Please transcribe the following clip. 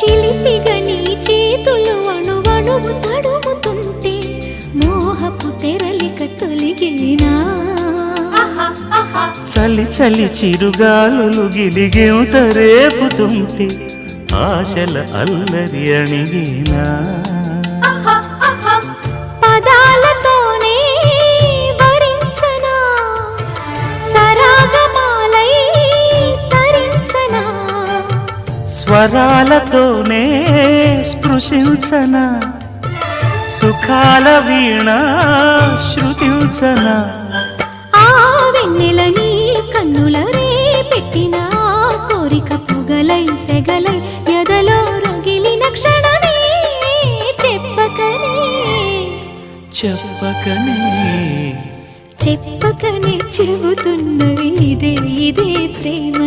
చిలిపిగా నీ చేతులు అణువణువు తడుముతుంటే మోహపు తెరలిక తొలిగేనా చలి చలి చిరుగాలులు గిలిగింత రేపుతుంటే ఆశల అల్లరి అణిగినా. స్వరాలతోనే స్పృశించన? సుఖాల వీణ శృతించనా? ఆ వెన్నెల నీ కన్నుల రే పెట్టిన కోరిక పొగలై సెగలై ఎదలో రగిలిన క్షణమే చెప్పకనే. చెప్పకనే. చెప్పకనే చెబుతున్నవి ఇదే ఇదే ప్రేమని